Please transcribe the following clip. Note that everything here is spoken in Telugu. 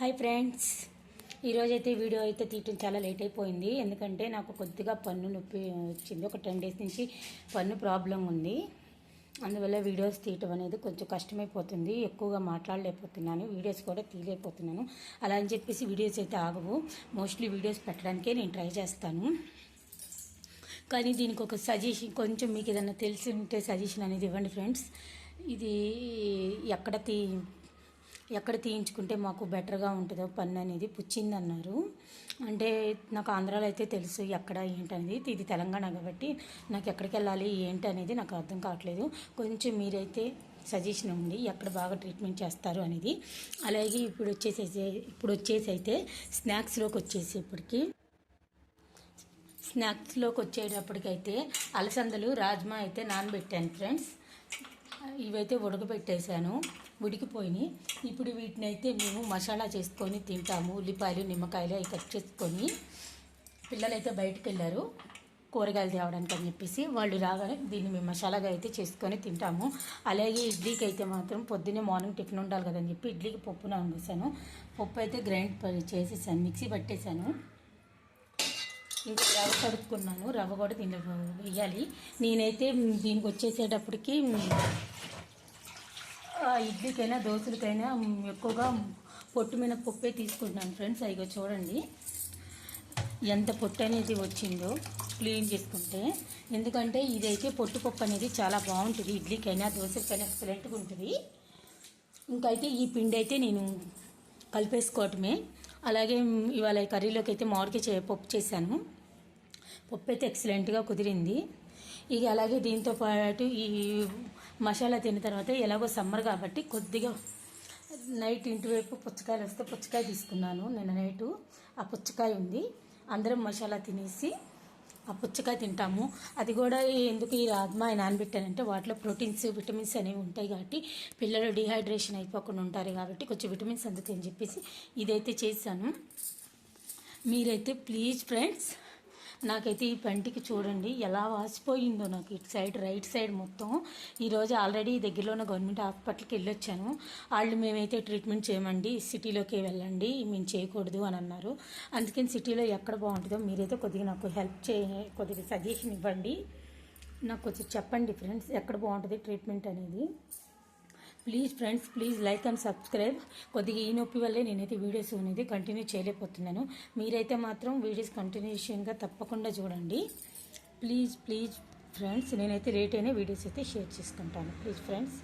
Hi friends. ఈరోజైతే వీడియో అయితే తీయటం చాలా లేట్ అయిపోయింది. ఎందుకంటే నాకు కొద్దిగా పన్ను నొప్పి వచ్చింది. ఒక టెన్ డేస్ నుంచి పన్ను ప్రాబ్లం ఉంది. అందువల్ల వీడియోస్ తీయటం అనేది కొంచెం కష్టమైపోతుంది. ఎక్కువగా మాట్లాడలేకపోతున్నాను. వీడియోస్ కూడా తీయలేకపోతున్నాను. అలా అని చెప్పేసి వీడియోస్ అయితే ఆగవు. మోస్ట్లీ వీడియోస్ పెట్టడానికే నేను ట్రై చేస్తాను. కానీ దీనికి ఒక సజెషన్ కొంచెం మీకు ఏదైనా తెలిసి ఉంటే సజెషన్ అనేది ఇవ్వండి ఫ్రెండ్స్. ఇది ఎక్కడ తీ ఎక్కడ తీయించుకుంటే మాకు బెటర్గా ఉంటుందో పన్ను అనేది పుచ్చింది అన్నారు అంటే నాకు ఆంధ్రాలో అయితే తెలుసు ఎక్కడ ఏంటనేది. ఇది తెలంగాణ కాబట్టి నాకు ఎక్కడికి వెళ్ళాలి ఏంటి అనేది నాకు అర్థం కావట్లేదు. కొంచెం మీరైతే సజెషన్ ఉంది ఎక్కడ బాగా ట్రీట్మెంట్ చేస్తారు అనేది. అలాగే ఇప్పుడు వచ్చేసి ఇప్పుడు వచ్చేసి అయితే స్నాక్స్లోకి వచ్చేసి ఇప్పటికి స్నాక్స్లోకి వచ్చేటప్పటికైతే అలసందలు రాజ్మా అయితే నానబెట్టాను ఫ్రెండ్స్. ఇవైతే ఉడకబెట్టేశాను. ఉడికిపోయినాయి ఇప్పుడు వీటిని అయితే మేము మసాలా చేసుకొని తింటాము. ఉల్లిపాయలు నిమ్మకాయలు అవి కట్ చేసుకొని పిల్లలైతే బయటకు వెళ్ళారు కూరగాయలు తేవడానికి అని చెప్పేసి వాళ్ళు రాగానే దీన్ని మేము మసాలాగా అయితే చేసుకొని తింటాము. అలాగే ఇడ్లీకి అయితే మాత్రం పొద్దున్నే మార్నింగ్ టిఫిన్ ఉండాలి కదని చెప్పి ఇడ్లీకి పప్పు వండేసాను పప్పు అయితే గ్రైండ్ చేసేసాను. మిక్సీ పట్టేశాను. ఇంకా రవ్వ కడుక్కున్నాను. రవ్వ కూడా దీనిలో వేయాలి. నేనైతే దీనికి వచ్చేసేటప్పటికి ఇడ్లీకైనా దోశలకైనా ఎక్కువగా పొట్టు మీద పప్పే తీసుకుంటున్నాను ఫ్రెండ్స్. అయ్యో చూడండి. ఎంత పొట్టు అనేది వచ్చిందో క్లీన్ చేసుకుంటే. ఎందుకంటే ఇదైతే పొట్టు పప్పు అనేది చాలా బాగుంటుంది. ఇడ్లీకైనా దోశకైనా ఎక్సలెంట్గా ఉంటుంది. ఇంకైతే ఈ పిండి అయితే నేను కలిపేసుకోవటమే. అలాగే ఇవాళ ఈ కర్రీలోకి అయితే మామిడికాయ చే పప్పు చేశాను. పప్పు అయితే ఎక్సలెంట్గా కుదిరింది. ఇక అలాగే దీంతో పాటు ఈ మసాలా తిన్న తర్వాత ఎలాగో సమ్మర్ కాబట్టి కొద్దిగా నైట్ ఇంటి వైపు పుచ్చకాయలు వస్తే పుచ్చకాయ తీసుకున్నాను. నిన్న నైటు ఆ పుచ్చకాయ ఉంది. అందరం మసాలా తినేసి ఆ పుచ్చకాయ తింటాము. అది కూడా ఎందుకు ఈ రాజ్మా నానబెట్టానంటే వాటిలో ప్రోటీన్స్ విటమిన్స్ అనేవి ఉంటాయి కాబట్టి పిల్లలు డిహైడ్రేషన్ అయిపోకుండా ఉంటారు కాబట్టి కొంచెం విటమిన్స్ అందుకని చెప్పేసి ఇదైతే చేశాను. మీరైతే ప్లీజ్ ఫ్రెండ్స్ నాకైతే ఈ పంటికి చూడండి ఎలా వాసిపోయిందో నాకు ఇటు సైడ్ రైట్ సైడ్ మొత్తం. ఈరోజు ఆల్రెడీ దగ్గరలో ఉన్న గవర్నమెంట్ హాస్పిటల్కి వెళ్ళొచ్చాను. వాళ్ళు మేమైతే ట్రీట్మెంట్ చేయమండి సిటీలోకి వెళ్ళండి మేము చేయకూడదు అని అన్నారు. అందుకని సిటీలో ఎక్కడ బాగుంటుందో మీరైతే కొద్దిగా నాకు హెల్ప్ చే కొద్దిగా సజెషన్ ఇవ్వండి. నాకు కొంచెం చెప్పండి ఫ్రెండ్స్ ఎక్కడ బాగుంటుంది ట్రీట్మెంట్ అనేది. Please friends please like and subscribe కొద్దిగా ఈ నొప్పి వల్లే నేనైతే వీడియోస్ అనేది కంటిన్యూ చేయలేకపోతున్నాను. మీరైతే మాత్రం వీడియోస్ కంటిన్యూషన్గా తప్పకుండా చూడండి. ప్లీజ్ ప్లీజ్ ఫ్రెండ్స్ నేనైతే రేట్ అయిన వీడియోస్ అయితే షేర్ చేసుకుంటాను. Please friends